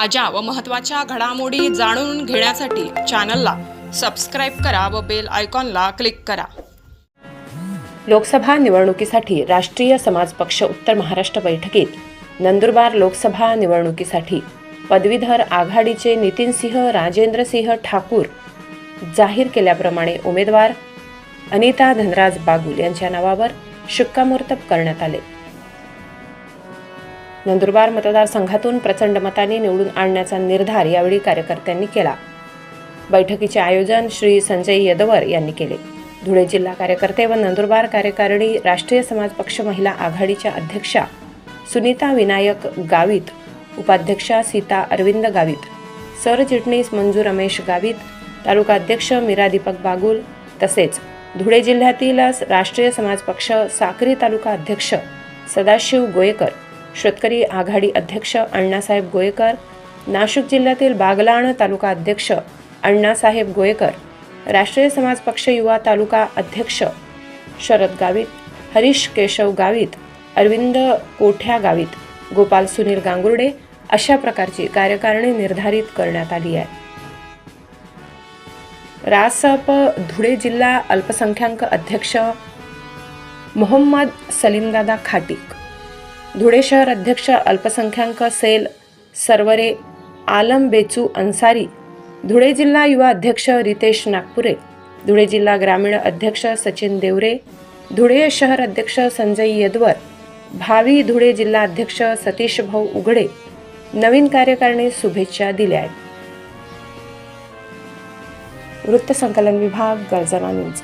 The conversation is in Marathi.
ताज्या व महत्त्वाच्या घडामोडी जाणून घेण्यासाठी चॅनलला सबस्क्राईब करा व बेल आयकॉनला क्लिक करा. लोकसभा निवडणुकीसाठी राष्ट्रीय समाज पक्ष उत्तर महाराष्ट्र बैठकीत नंदुरबार लोकसभा निवडणुकीसाठी पदवीधर आघाडीचे नितीनसिंह राजेंद्रसिंह ठाकूर जाहीर केल्याप्रमाणे उमेदवार अनिता धनराज बागुल यांच्या नावावर शिक्कामोर्तब करण्यात आले. नंदुरबार मतदारसंघातून प्रचंड मताने निवडून आणण्याचा निर्धार यावेळी कार्यकर्त्यांनी केला. बैठकीचे आयोजन श्री संजय यदवर यांनी केले. धुळे जिल्हा कार्यकर्ते व नंदुरबार कार्यकारिणी राष्ट्रीय समाज पक्ष महिला आघाडीच्या अध्यक्षा सुनीता विनायक गावित उपाध्यक्षा सीता अरविंद गावित सरचिटणीस मंजू रमेश गावित तालुका अध्यक्ष मीरा दीपक बागुल तसेच धुळे जिल्ह्यातील राष्ट्रीय समाज पक्ष साक्री तालुका अध्यक्ष सदाशिव गोयकर शेतकरी आघाडी अध्यक्ष अण्णासाहेब गोयकर नाशिक जिल्ह्यातील बागलाण तालुका अध्यक्ष अण्णासाहेब गोयकर राष्ट्रीय समाज पक्ष युवा तालुका अध्यक्ष शरद गावित हरीश केशव गावित अरविंद कोठ्या गावित गोपाल सुनील गांगुर्डे अशा प्रकारची कार्यकारिणी निर्धारित करण्यात आली आहे. रासप धुळे जिल्हा अल्पसंख्याक अध्यक्ष मोहम्मद सलीमदादा खाटीक. धुळे शहर अध्यक्ष अल्पसंख्याक सेल सर्वरे आलम बेचू अन्सारी धुळे जिल्हा युवा अध्यक्ष रितेश नागपुरे धुळे जिल्हा ग्रामीण अध्यक्ष सचिन देवरे धुळे शहर अध्यक्ष संजय यदवर भावी धुळे जिल्हा अध्यक्ष सतीश भाऊ उघडे. नवीन कार्यकारिणी शुभेच्छा दिल्या आहेत. वृत्तसंकलन विभाग गर्जना न्यूज.